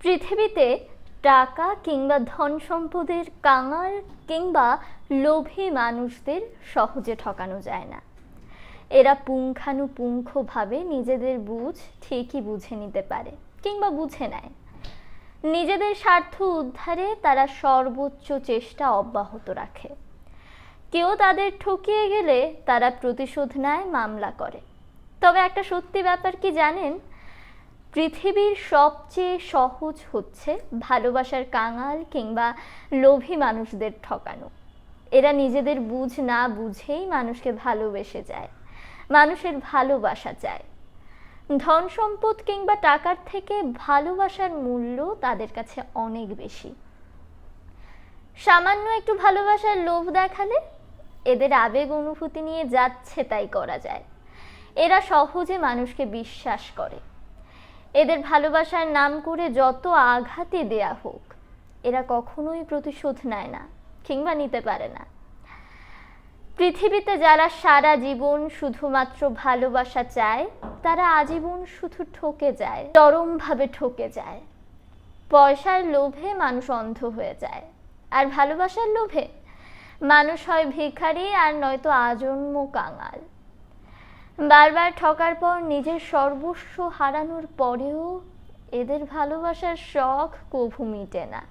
পৃথিবীতে টাকা কিংবা ধন সম্পদের কাঙাল কিংবা লোভী মানুষদের সহজে ঠকানো যায় না। এরা পুঙ্খানুপুঙ্খভাবে নিজেদের বুঝ ঠিকই বুঝে নিতে পারে কিংবা বুঝে নেয়। নিজেদের স্বার্থ উদ্ধারে তারা সর্বোচ্চ চেষ্টা অব্যাহত রাখে। কেউ তাদের ঠকিয়ে গেলে তারা প্রতিশোধ নেয়, মামলা করে। তবে একটা সত্যি ব্যাপার কি জানেন? পৃথিবীর সবচেয়ে সহজ হচ্ছে ভালোবাসার কাঙাল কিংবা লোভী মানুষদের ঠকানো। এরা নিজেদের বুঝ না বুঝেই মানুষকে ভালোবেসে যায়, মানুষের ভালোবাসা চায়। ধন সম্পদ কিংবা টাকার থেকে ভালোবাসার মূল্য তাদের কাছে অনেক বেশি। সামান্য একটু ভালোবাসার লোভ দেখালে এদের আবেগ অনুভূতি নিয়ে যাচ্ছে তাই করা যায়। এরা সহজে মানুষকে বিশ্বাস করে। এদের ভালোবাসার নাম করে যত আঘাতে দেয়া হোক, এরা কখনোই প্রতিশোধ নেয় না কিংবা নিতে পারে না। পৃথিবীতে যারা সারা জীবন শুধুমাত্র ভালোবাসা চায়, তারা আজীবন শুধু ঠকে যায়, চরমভাবে ঠকে যায়। পয়সার লোভে মানুষ অন্ধ হয়ে যায়। আর ভালোবাসার লোভে মানুষ হয় ভিখারি আর নয়তো আজন্ম কাঙাল। বারবার ঠকার পর নিজের সর্বস্ব হারানোর পরেও এদের ভালোবাসার শখ কভু মিটে না।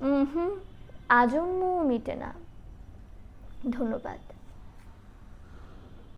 হুম, আজন্মও মিটে না। ধন্যবাদ।